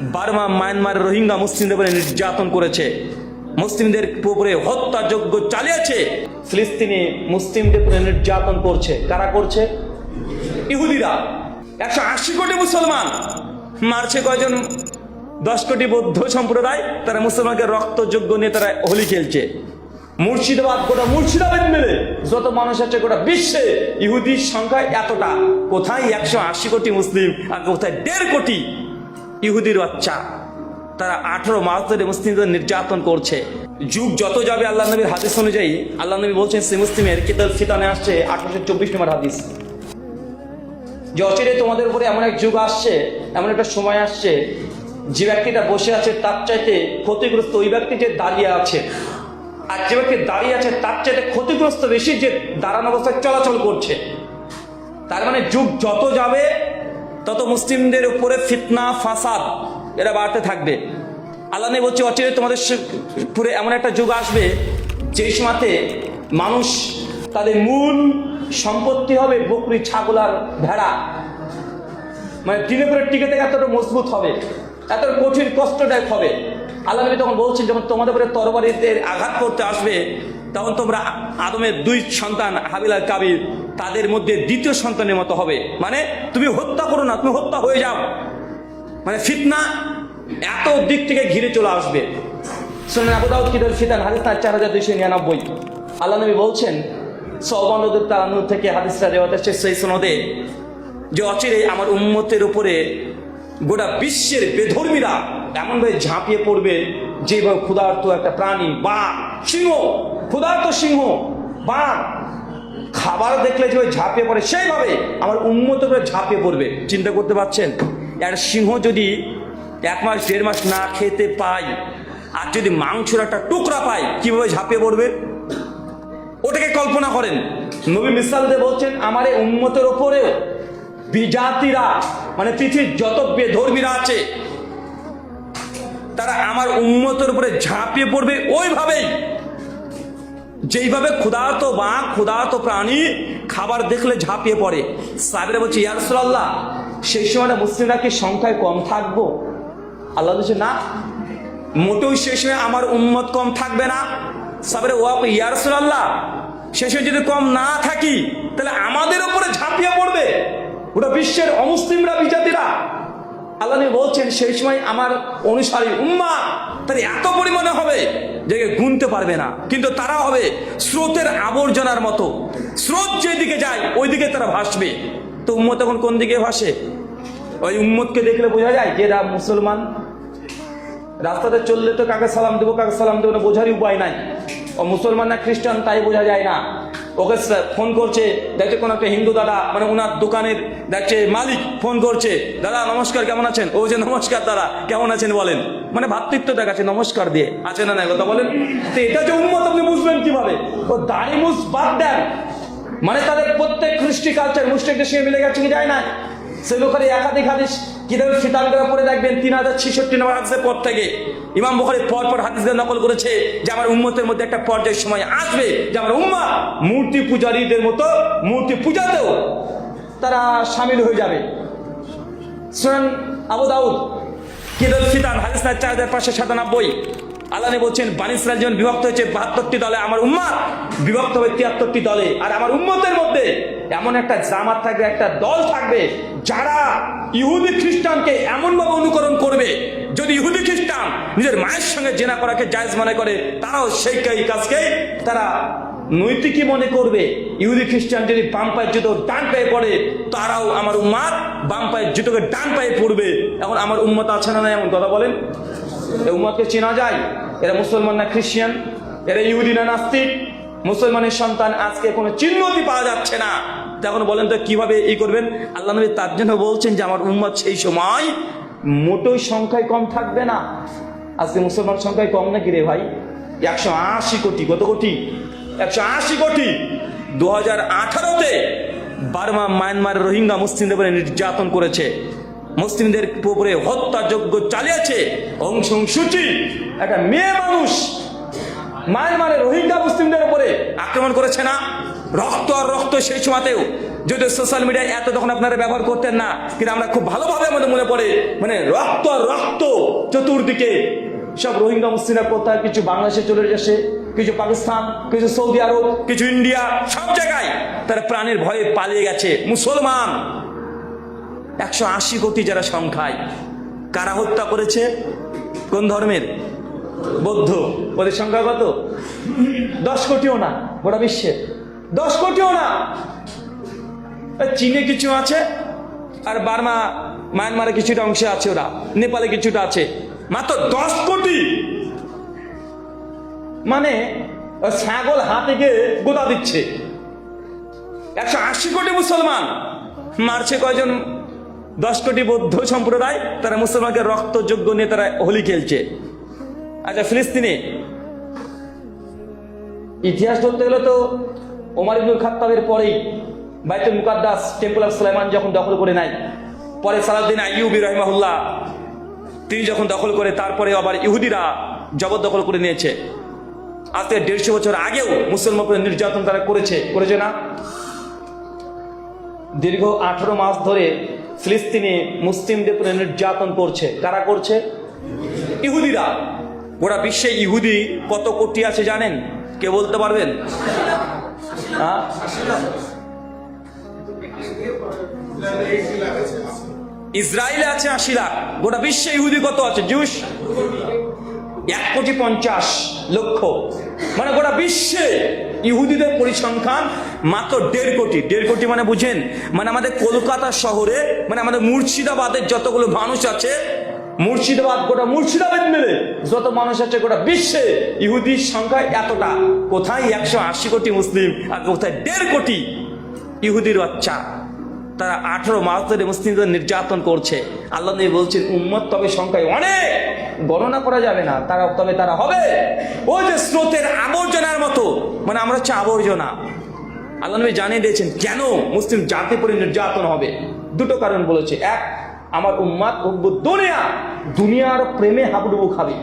Burma, Myanmar Rohingya মুসলিমদের উপরে নির্যাতন করেছে। মুসলিমদের উপরে হত্যাযজ্ঞ চালিয়েছে। ফিলিস্তিনি মুসলিমদের উপরে নির্যাতন করছে। কারা করছে? ইহুদিরা। একশো আশি কোটি মুসলমান। মারছে কয়জন? দশ কোটি বৌদ্ধ সম্প্রদায়। তারা মুসলমানকে রক্তযোগ্য নিয়ে তারা হোলি খেলছে। মুর্শিদাবাদ, গোটা মুর্শিদাবাদ মিলে যত মানুষ আছে, গোটা বিশ্বে ইহুদির সংখ্যা এতটা। কোথায় একশো আশি কোটি মুসলিম আর কোথায় দেড় কোটি ইহুদির বাচ্চা। তারা আঠারো মাস ধরে মুসলিমদের নির্যাতন করছে। যুগ যত যাবে আল্লাহ নবীর হাদিস অনুযায়ী, আল্লাহ নবী বলছেন সে মুসলিমের কিতাল ফিতানে আসছে আঠারোশো চব্বিশ নম্বর হাদিস। যে তোমাদের উপরে এমন এক যুগ আসছে, এমন একটা সময় আসছে, যে ব্যক্তিটা বসে আছে তার চাইতে ক্ষতিগ্রস্ত ওই ব্যক্তি যে দাঁড়িয়ে আছে। আর যে ব্যক্তি দাঁড়িয়ে আছে তার চাইতে ক্ষতিগ্রস্ত বেশি যে দাঁড়ানো অবস্থায় চলাচল করছে। তার মানে যুগ যত যাবে তত মুসলিমদের উপরে ফিতনা, ফাসাদ, এরা বাড়তে থাকবে। আল্লাহ নেই বলছে অচিরে তোমাদের পুরে এমন একটা যুগ আসবে যেই সময়তে মানুষ তাদের মূল সম্পত্তি হবে বকরি, ছাগল আর ভেড়া। মানে দিনে করে টিকে থেকে এতটা মজবুত হবে, এত কঠিন, কষ্টদায়ক হবে। আল্লাহ নবী তখন বলছেন, যখন তোমাদের উপরে তরবারিতে আঘাত করতে আসবে তখন তোমরা আদমের দুই সন্তান হাবিল আর কাবির তাদের মধ্যে দ্বিতীয় সন্তানের মতো হবে। মানে তুমি হত্যা করো না, তুমি হত্যা হয়ে যাও। মানে ফিতনা এত দিক থেকে ঘিরে চলে আসবে। শুনেন আবু দাউদ কিদার ফিতান, হাদিস তার চার হাজার দুইশো নিরানব্বই। আল্লাহ নবী বলছেন সৌবানদের তালানুর থেকে হাদিসটা দেওয়া হচ্ছে সেই সনদে, যে অচিরে আমার উম্মতের উপরে গোটা বিশ্বের বেধর্মীরা এমনভাবে ঝাঁপিয়ে পড়বে, যেভাবে ক্ষুধার্ত একটা প্রাণী, বা সিংহ ক্ষুধার্ত সিংহ বা খাবার দেখলে যেভাবে ঝাঁপিয়ে পড়ে, সেইভাবে আমার উন্মত করে ঝাঁপিয়ে পড়বে। চিন্তা করতে পারছেন? আর সিংহ যদি এক মাস, দেড় মাস না খেতে পায়, আর যদি মাংসের একটা টুকরা পায়, কীভাবে ঝাঁপিয়ে পড়বে? ওটাকে কল্পনা করেন। নবী মিসাল দিয়ে বলছেন, আমার এই উন্মতের ওপরেও বিজাতিরা মানে পৃথিবীর যত বেধর্মীরা আছে, তারা আমার উন্মতের উপরে ঝাঁপিয়ে পড়বে। ওইভাবেই যেইভাবে ক্ষুধার্ত বা ক্ষুধার্ত প্রাণী খাবার দেখলে ঝাঁপিয়ে পড়ে। সাহেবরা বলছে ইয়ারসুল্লাহ সেই সময় মুসলিমরা কি সংখ্যায় কম থাকব? আল্লাহ বলছে, না, মোটেও সেই সময় আমার উন্মত কম থাকবে না। সাবরে ও ইয়ারসুল্লাহ সেই সময় যদি কম না থাকি, তাহলে আমাদের উপরে ঝাঁপিয়ে পড়বে। ওটা বিশ্বের অমুসলিমরা, বিজাতিরা। আল্লাহ বলছেন, সেই সময় আমার অনুসারী উম্মা তার এত পরিমাণে হবে। যে গুনতে পারবে না। কিন্তু তারা হবে স্রোতের আবর্জনার মতো। স্রোত যেদিকে যায় ওই দিকে তারা ভাসবে। তো উম্মত এখন কোন দিকে ভাসে? ওই উম্মতকে দেখলে বোঝা যায় যে রা মুসলমান। রাস্তাতে চললে তো কাকে সালাম দেবো, কাকে সালাম দেবো না, বোঝারই উপায় নাই। ও মুসলমান না খ্রিস্টান, তাই বোঝা যায় না। ওকে ফোন করছে, দেখছে কোনো একটা হিন্দু দাদা মানে ওনার দোকানের দেখছে মালিক ফোন করছে, দাদা, নমস্কার, কেমন আছেন? ও যে নমস্কার দাদা, কেমন আছেন বলেন? মানে ভাতৃত্ব দেখাচ্ছে, নমস্কার দিয়ে, আছে না কথা বলেন? তো এটা যে উন্মত আপনি বুঝবেন কীভাবে? ও দাড়ি মুস বাদ দেন। মানে তাদের প্রত্যেক খ্রিস্টি কালচার মুসলিমদের সঙ্গে মিলে গেছে কি যায় না? সে লোকের একাধিক হাদিস কিতাবে করে পড়ে দেখবেন? তিন হাজার ছিষট্টি নম্বর হাদিসের পর থেকে। ইমাম বখরি পর পর হাদিসদের নকল করেছে যে আমার উম্মতের মধ্যে একটা পর্যায়ের সময় আসবে যে আমার উম্মা মূর্তি পূজারীদের মতো মূর্তি পূজাতেও তারা সামিল হয়ে যাবে। সুনান আবু দাউদ, কিদাল ফিতান, হাদিস না চার হাজার পাঁচশো সাতানব্বই। আল্লাহ বলছেন, বানি ইসরায়েল যেমন বিভক্ত হয়েছে, বাহাত্তরটি দলে আমার উম্মা বিভক্ত হবে তিয়াত্তরটি দলে। আর আমার উম্মতের মধ্যে এমন একটা জামাত থাকবে, একটা দল থাকবে, যারা ইহুদি খ্রিস্টানকে এমনভাবে অনুকরণ করবে, যদি ইহুদি খ্রিস্টান নিজের মায়ের সঙ্গে জেনা করাকে জায়েজ মনে করে, তারাও সেই কাজকে তারা নৈতিকই মনে করবে। ইহুদি খ্রিস্টান যদি বাম পায়ের জুতো ডান পায়ে পড়ে, তারাও আমার উম্মাদ বাম পায়ের জুতোকে ডান পায়ে পড়বে। এখন আমার উম্মত আছে না এমন কথা বলেন? এই উম্মতকে চেনা যায়? এরা মুসলমান না খ্রিস্টান? এরা ইহুদি না নাস্তিক? মুসলমানের সন্তান আজকে কোনো চিহ্নতি পাওয়া যাচ্ছে না। তখন বলেন তো কীভাবে এই করবেন? আল্লাহ নবী তার জন্য বলছেন যে আমার উম্মত সেই সময় মোটোই সংখ্যায় কম থাকবে না। আজকে মুসলমান সংখ্যায় কম নাকি রে ভাই? একশো আশি কোটি। কত কোটি? একশো আশি কোটি। দু হাজার আঠারোতে বার্মা, মায়ানমার রোহিঙ্গা মুসলিমদের উপরে নির্যাতন করেছে। মুসলিমদের উপরে হত্যাযজ্ঞ চালিয়েছে। অংশ সূচি একটা মেয়ে মানুষ মায়ানমারে রোহিঙ্গা মুসলিমদের উপরে আক্রমণ করেছে না? রক্ত আর রক্ত সেই সময়তেও। যদি সোশ্যাল মিডিয়ায় এত তখন আপনারা ব্যবহার করতেন না, কিন্তু আমরা খুব ভালোভাবে আমাদের মনে পড়ে মানে রক্ত আর রক্ত চতুর্দিকে। সব রোহিঙ্গা মুসলিমরা কোথায় কিছু বাংলাদেশে চলে যাচ্ছে কিছু পাকিস্তান, কিছু সৌদি আরব, কিছু ইন্ডিয়া, সব জায়গায় তারা প্রাণের ভয়ে পালিয়ে গেছে। মুসলমান, একশো আশি কোটি যারা সংখ্যায়, কারা হত্যা করেছে? কোন ধর্মের? বৌদ্ধ। ওদের সংখ্যা কত? দশ কোটিও না, গোটা বিশ্বে। দশ কোটিও না। চীনে কিছু আছে আর বার্মা, মায়ানমারে কিছুটা অংশে আছে ওরা। নেপালে কিছুটা আছে। মাত্র দশ কোটি। মানে ছাগল হাতে গিয়ে গোদা দিচ্ছে। একশো আশি কোটি মুসলমান। মারছে কয়জন? দশ কোটি বৌদ্ধ সম্প্রদায়। তারা মুসলমানকে রক্তযোগ্য নিয়ে তারা হোলি খেলছে। আচ্ছা ফিলিস্তিনে। ইতিহাস ধরতে গেলে তো ওমর ইবনুল খাত্তাবের পরেই বাইতুল মুকাদ্দাস টেম্পল অফ সুলাইমান যখন দখল করে নেয়, পরে সালাউদ্দিন আইয়ুবি রহমাহুল্লাহ তিনি যখন দখল করে, তারপরে আবার ইহুদিরা জবরদখল করে নিয়েছে। আজ থেকে দেড়শো বছর আগেও মুসলমান উপরে নির্যাতন তারা করেছে। করেছে না? দীর্ঘ আঠারো মাস ধরে ফিলিস্তিনে মুসলিমদের উপরে নির্যাতন করছে। কারা করছে? ইহুদিরা। গোটা বিশ্বে ইহুদি কত কোটি আছে জানেন? কে বলতে পারবেন? হ্যাঁ? ইসরায়েলে আছে আশি লাখ, গোটা বিশ্বে ইহুদি কত আছে? জুস এক কোটি পঞ্চাশ লক্ষ। মানে গোটা বিশ্বে ইহুদিদের পরিসংখ্যান মাত্র দেড় কোটি। দেড় কোটি মানে বুঝেন মানে আমাদের কলকাতা শহরে মানে আমাদের মুর্শিদাবাদের যতগুলো মানুষ আছে মুর্শিদাবাদ, গোটা মুর্শিদাবাদ মিলে যত মানুষ আছে গোটা বিশ্বে ইহুদির সংখ্যা এতটা। কোথায় একশো আশি কোটি মুসলিম আর কোথায় দেড় কোটি ইহুদির বাচ্চা? তারা আঠারো মাস ধরে মুসলিমদের নির্যাতন করছে। আল্লাহ নবী বলছেন, উম্মত তবে সংখ্যায় অনেক। গণনা করা যাবে না। তারা, তবে তারা হবে। ওই যে স্রোতের আবর্জনার মতো মানে আমরা হচ্ছে আবর্জনা। আল্লাহ নবী জানিয়ে দিয়েছেন, কেন মুসলিম জাতি পরে নির্যাতন হবে? দুটো কারণ বলেছে। এক, আমার উম্মাদ দুনিয়া। দুনিয়ার প্রেমে হাবুডুবু খাবে।